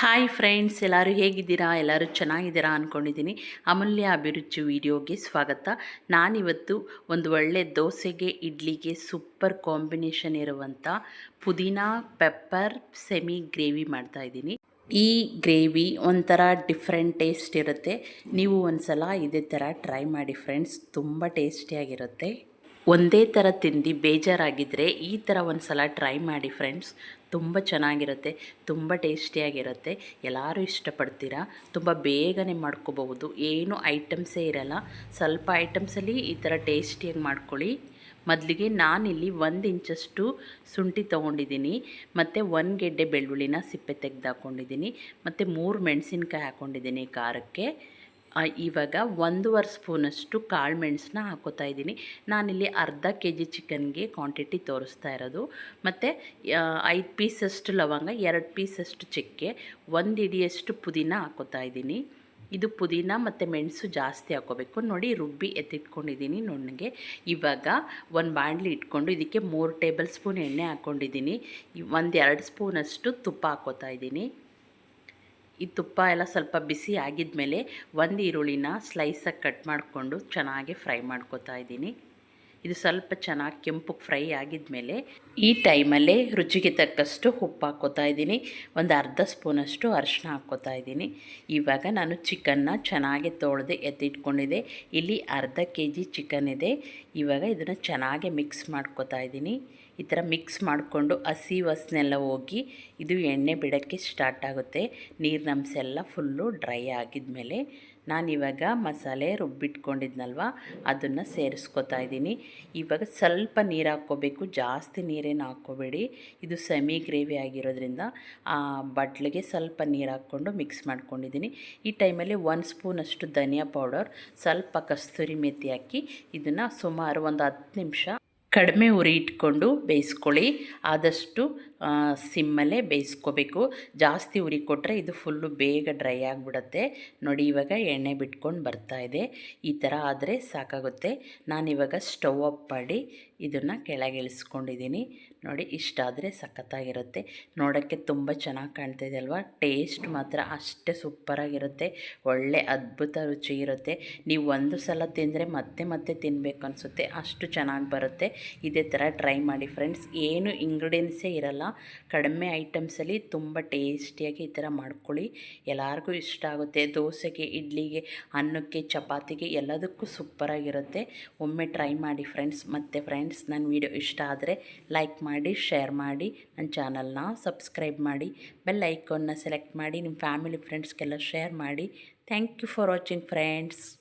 Hi friends ಎಲ್ಲರೂ ಹೇಗಿದ್ದೀರಾ? ಎಲ್ಲರೂ ಚೆನ್ನಾಗಿದ್ದೀರಾ ಅಂದ್ಕೊಂಡಿದ್ದೀನಿ ಅಮೂಲ್ಯ ಅಭಿರುಚಿ ವಿಡಿಯೋಗೆ ಸ್ವಾಗತ. ನಾನಿವತ್ತು ಒಂದು ಒಳ್ಳೆ ದೋಸೆಗೆ, ಇಡ್ಲಿಗೆ ಸೂಪರ್ ಕಾಂಬಿನೇಷನ್ ಇರುವಂಥ ಪುದೀನಾ ಪೆಪ್ಪರ್ ಸೆಮಿ ಗ್ರೇವಿ ಮಾಡ್ತಾಯಿದ್ದೀನಿ ಈ ಗ್ರೇವಿ ಒಂಥರ ಡಿಫ್ರೆಂಟ್ ಟೇಸ್ಟ್ ಇರುತ್ತೆ. ನೀವು ಒಂದು ಸಲ ಇದೇ ಥರ ಟ್ರೈ ಮಾಡಿ ಫ್ರೆಂಡ್ಸ್ ತುಂಬ ಟೇಸ್ಟಿಯಾಗಿರುತ್ತೆ ಒಂದೇ ಥರ ತಿಂದು ಬೇಜಾರಾಗಿದ್ದರೆ ಈ ಥರ ಒಂದು ಸಲ ಟ್ರೈ ಮಾಡಿ ಫ್ರೆಂಡ್ಸ್. ತುಂಬ ಚೆನ್ನಾಗಿರುತ್ತೆ, ತುಂಬ ಟೇಸ್ಟಿಯಾಗಿರುತ್ತೆ. ಎಲ್ಲರೂ ಇಷ್ಟಪಡ್ತೀರಾ? ತುಂಬ ಬೇಗನೆ ಮಾಡ್ಕೋಬಹುದು. ಏನು ಐಟಮ್ಸೇ ಇರಲ್ಲ. ಸ್ವಲ್ಪ ಐಟಮ್ಸಲ್ಲಿ ಈ ಥರ ಟೇಸ್ಟಿಯಾಗಿ ಮಾಡ್ಕೊಳ್ಳಿ. ಮೊದಲಿಗೆ ನಾನಿಲ್ಲಿ ಒಂದು ಇಂಚಷ್ಟು ಶುಂಠಿ ತೊಗೊಂಡಿದ್ದೀನಿ, ಮತ್ತು ಒಂದು ಗೆಡ್ಡೆ ಬೆಳ್ಳುಳ್ಳಿನ ಸಿಪ್ಪೆ ತೆಗೆದು ಹಾಕ್ಕೊಂಡಿದ್ದೀನಿ ಮತ್ತು ಮೂರು ಮೆಣಸಿನ್ಕಾಯಿ ಹಾಕ್ಕೊಂಡಿದ್ದೀನಿ ಖಾರಕ್ಕೆ. ಇವಾಗ ಒಂದೂವರೆ ಸ್ಪೂನಷ್ಟು ಕಾಳು ಮೆಣಸನ್ನ ಹಾಕೋತಾ ಇದ್ದೀನಿ. ನಾನಿಲ್ಲಿ ಅರ್ಧ ಕೆ ಜಿ ಚಿಕನ್ಗೆ ಕ್ವಾಂಟಿಟಿ ತೋರಿಸ್ತಾ ಇರೋದು. ಮತ್ತು ಐದು ಪೀಸಷ್ಟು ಲವಂಗ, ಎರಡು ಪೀಸಷ್ಟು ಚಕ್ಕೆ, ಒಂದು ಇಡಿಯಷ್ಟು ಪುದೀನ ಹಾಕೋತಾ ಇದ್ದೀನಿ. ಇದು ಪುದೀನ ಮತ್ತು ಮೆಣಸು ಜಾಸ್ತಿ ಹಾಕೋಬೇಕು. ನೋಡಿ, ರುಬ್ಬಿ ಎತ್ತಿಟ್ಕೊಂಡಿದ್ದೀನಿ ನುಣ್ಣಗೆ. ಇವಾಗ ಒಂದು ಬಾಣಲಿ ಇಟ್ಕೊಂಡು ಇದಕ್ಕೆ ಮೂರು ಟೇಬಲ್ ಸ್ಪೂನ್ ಎಣ್ಣೆ ಹಾಕ್ಕೊಂಡಿದ್ದೀನಿ ಒಂದು ಎರಡು ಸ್ಪೂನಷ್ಟು ತುಪ್ಪ ಹಾಕೋತಾ ಇದ್ದೀನಿ. ಈ ತುಪ್ಪ ಎಲ್ಲ ಸ್ವಲ್ಪ ಬಿಸಿ ಆಗಿದ್ಮೇಲೆ ಒಂದು ಈರುಳ್ಳಿನ ಸ್ಲೈಸಾಗಿ ಕಟ್ ಮಾಡಿಕೊಂಡು ಚೆನ್ನಾಗಿ ಫ್ರೈ ಮಾಡ್ಕೊತಾ ಇದ್ದೀನಿ. ಇದು ಸ್ವಲ್ಪ ಚೆನ್ನಾಗಿ ಕೆಂಪು ಫ್ರೈ ಆಗಿದ್ಮೇಲೆ ಈ ಟೈಮಲ್ಲೇ ರುಚಿಗೆ ತಕ್ಕಷ್ಟು ಉಪ್ಪು ಹಾಕ್ಕೋತಾ ಇದ್ದೀನಿ. ಒಂದು ಅರ್ಧ ಸ್ಪೂನಷ್ಟು ಅರಿಶಿನ ಹಾಕ್ಕೋತಾ ಇದ್ದೀನಿ. ಇವಾಗ ನಾನು ಚಿಕನ್ನ ಚೆನ್ನಾಗಿ ತೊಳೆದು ಎತ್ತಿಟ್ಕೊಂಡಿದ್ದೆ. ಇಲ್ಲಿ ಅರ್ಧ ಕೆ ಜಿ ಚಿಕನ್ ಇದೆ. ಇವಾಗ ಇದನ್ನು ಚೆನ್ನಾಗಿ ಮಿಕ್ಸ್ ಮಾಡ್ಕೋತಾ ಇದ್ದೀನಿ. ಈ ಥರ ಮಿಕ್ಸ್ ಮಾಡಿಕೊಂಡು ಹಸಿ ವಾಸನೆಲ್ಲ ಹೋಗಿ ಇದು ಎಣ್ಣೆ ಬಿಡೋಕ್ಕೆ ಸ್ಟಾರ್ಟ್ ಆಗುತ್ತೆ. ನೀರಿನಂಶ ಎಲ್ಲ ಫುಲ್ಲು ಡ್ರೈ ಆಗಿದ್ಮೇಲೆ ನಾನಿವಾಗ ಮಸಾಲೆ ರುಬ್ಬಿಟ್ಕೊಂಡಿದ್ನಲ್ವ? ಅದನ್ನು ಸೇರಿಸ್ಕೊತಾ ಇದ್ದೀನಿ. ಇವಾಗ ಸ್ವಲ್ಪ ನೀರು ಹಾಕ್ಕೋಬೇಕು. ಜಾಸ್ತಿ ನೀರೇನು ಹಾಕ್ಕೋಬೇಡಿ. ಇದು ಸೆಮಿ ಗ್ರೇವಿ ಆಗಿರೋದ್ರಿಂದ ಆ ಬಟ್ಲಿಗೆ ಸ್ವಲ್ಪ ನೀರು ಹಾಕ್ಕೊಂಡು ಮಿಕ್ಸ್ ಮಾಡ್ಕೊಂಡಿದ್ದೀನಿ. ಈ ಟೈಮಲ್ಲಿ ಒಂದು ಸ್ಪೂನಷ್ಟು ಧನಿಯಾ ಪೌಡರ್, ಸ್ವಲ್ಪ ಕಸ್ತೂರಿ ಮೆಥಿ ಹಾಕಿ ಇದನ್ನು ಸುಮಾರು ಒಂದು ಹತ್ತು ನಿಮಿಷ ಕಡಿಮೆ ಉರಿ ಇಟ್ಕೊಂಡು ಬೇಯಿಸ್ಕೊಳ್ಳಿ. ಆದಷ್ಟು ಸಿಮ್ಮಲ್ಲೇ ಬೇಯಿಸ್ಕೋಬೇಕು. ಜಾಸ್ತಿ ಉರಿ ಕೊಟ್ಟರೆ ಇದು ಫುಲ್ಲು ಬೇಗ ಡ್ರೈ ಆಗಿಬಿಡುತ್ತೆ. ನೋಡಿ, ಇವಾಗ ಎಣ್ಣೆ ಬಿಟ್ಕೊಂಡು ಬರ್ತಾ ಇದೆ. ಈ ಥರ ಆದರೆ ಸಾಕಾಗುತ್ತೆ. ನಾನಿವಾಗ ಸ್ಟವ್ ಆಫ್ ಮಾಡಿ ಇದನ್ನು ಕೆಳಗೆ ಇಳಿಸ್ಕೊಂಡಿದ್ದೀನಿ. ನೋಡಿ, ಇಷ್ಟಾದರೆ ಸಖತ್ತಾಗಿರುತ್ತೆ. ನೋಡೋಕ್ಕೆ ತುಂಬ ಚೆನ್ನಾಗಿ ಕಾಣ್ತಿದೆ ಅಲ್ವಾ? ಟೇಸ್ಟ್ ಮಾತ್ರ ಅಷ್ಟೇ ಸೂಪರಾಗಿರುತ್ತೆ. ಒಳ್ಳೆ ಅದ್ಭುತ ರುಚಿ ಇರುತ್ತೆ. ನೀವು ಒಂದು ಸಲ ತಿಂದರೆ ಮತ್ತೆ ಮತ್ತೆ ತಿನ್ನಬೇಕು ಅನಿಸುತ್ತೆ. ಅಷ್ಟು ಚೆನ್ನಾಗಿ ಬರುತ್ತೆ. ಇದೇ ಥರ ಟ್ರೈ ಮಾಡಿ ಫ್ರೆಂಡ್ಸ್. ಏನು ಇಂಗ್ರೀಡಿಯೆಂಟ್ಸೇ ಇರಲ್ಲ. ಕಡಿಮೆ ಐಟಮ್ಸಲ್ಲಿ ತುಂಬ ಟೇಸ್ಟಿಯಾಗಿ ಈ ಥರ ಮಾಡ್ಕೊಳ್ಳಿ. ಎಲ್ಲರಿಗೂ ಇಷ್ಟ ಆಗುತ್ತೆ. ದೋಸೆಗೆ, ಇಡ್ಲಿಗೆ, ಅನ್ನಕ್ಕೆ, ಚಪಾತಿಗೆ ಎಲ್ಲದಕ್ಕೂ ಸೂಪರಾಗಿರುತ್ತೆ. ಒಮ್ಮೆ ಟ್ರೈ ಮಾಡಿ ಫ್ರೆಂಡ್ಸ್. ಮತ್ತು ಫ್ರೆಂಡ್ಸ್, ನನ್ನ ವಿಡಿಯೋ ಇಷ್ಟ ಆದರೆ ಲೈಕ್ ಮಾಡಿ, ಶೇರ್ ಮಾಡಿ, ನನ್ನ ಚಾನಲ್ನ ಸಬ್ಸ್ಕ್ರೈಬ್ ಮಾಡಿ, ಬೆಲ್ ಐಕಾನ್ನ ಸೆಲೆಕ್ಟ್ ಮಾಡಿ, ನಿಮ್ಮ ಫ್ಯಾಮಿಲಿ, ಫ್ರೆಂಡ್ಸ್ಗೆಲ್ಲ ಶೇರ್ ಮಾಡಿ. Thank you for watching friends.